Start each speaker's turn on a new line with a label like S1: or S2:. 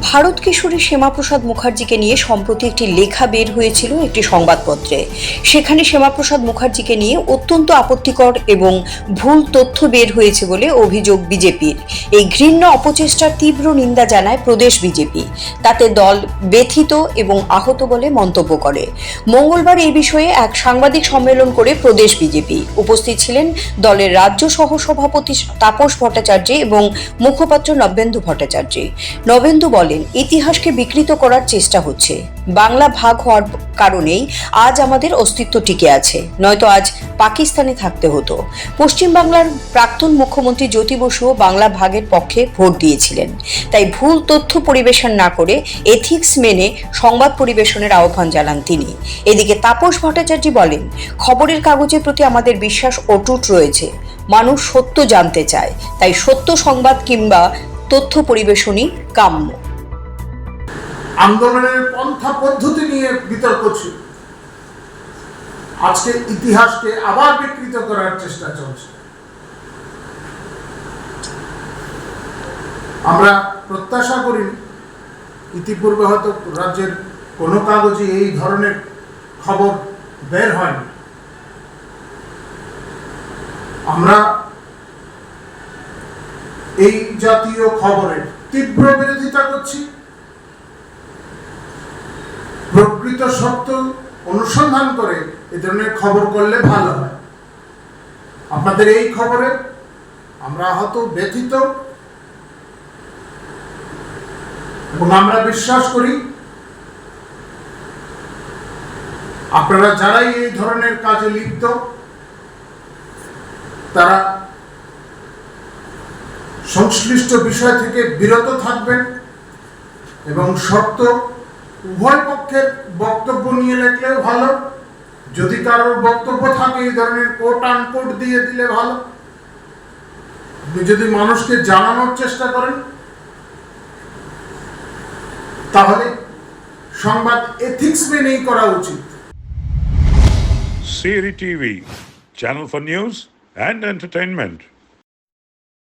S1: ভারত কিশোরী শ্যামাপ্রসাদ মুখার্জিকে নিয়ে সম্প্রতি একটি লেখা বের হয়েছিল একটি সংবাদপত্রে। সেখানে শ্যামাপ্রসাদ মুখার্জিকে নিয়ে অত্যন্ত আপত্তিকর এবং ভুল তথ্য বের হয়েছে বলে অভিযোগ বিজেপির। এই ঘৃণ্য অপচেষ্টার তীব্র নিন্দা জানায় প্রদেশ বিজেপি। তাতে দল ব্যথিত এবং আহত বলে মন্তব্য করে। মঙ্গলবার এই বিষয়ে এক সাংবাদিক সম্মেলন করে প্রদেশ বিজেপি। উপস্থিত ছিলেন দলের রাজ্য সহসভাপতি তাপস ভট্টাচার্য এবং মুখপাত্র নবেন্দু ভট্টাচার্য। নবেন্দু ইতিহাসকে বিকৃত করার চেষ্টা হচ্ছে। বাংলা ভাগ হওয়ার কারণেই আজ আমাদের অস্তিত্ব টিকে আছে। নয়তো আজ পাকিস্তানে থাকতে হতো। পশ্চিমবাংলার প্রাক্তন মুখ্যমন্ত্রী জ্যোতি বসুও বাংলা ভাগের পক্ষে ভোট দিয়েছিলেন। তাই ভুল তথ্য পরিবেশন না করে এথিক্স মেনে সংবাদ পরিবেশনের আহ্বান জানান তিনি। এদিকে তাপস ভট্টাচার্য বলেন, খবরের কাগজের প্রতি আমাদের বিশ্বাস অটুট রয়েছে। মানুষ সত্য জানতে চায়, তাই সত্য সংবাদ কিংবা তথ্য পরিবেশনই কাম্য।
S2: আন্দোলনের পন্থা পদ্ধতি নিয়ে বিতর্ক ছিল। আজকে ইতিহাসকে আবার বিকৃত করার চেষ্টা চলছে। আমরা প্রত্যাশা করি ইতিপূর্বে হয়তো রাজ্যের কোনো কাগজে এই ধরনের খবর বের হয়নি। আমরা এই জাতীয় খবরের তীব্র বিরোধিতা করছি। প্রকৃত সত্য অনুসন্ধান করে এ ধরনের খবর করলে ভালো হয়। আপনাদের এই খবরে আমরা আহত, ব্যথিত, এবং আমরা বিশ্বাস করি আপনারা যারাই এই ধরনের কাজে লিপ্ত, তারা সংশ্লিষ্ট বিষয় থেকে বিরত থাকবেন এবং সত্য উভয় পক্ষের বক্তব্য নিয়ে লিখলেও ভালো। যদি কারোর বক্তব্য থাকে এই ধরনের কোট আনকোট দিয়ে দিলে ভালো। যদি মানুষকে জানানোর চেষ্টা করেন তাহলে সংবাদ এথিক্স মেনেই করা উচিত।
S3: Siri TV, channel for news and entertainment.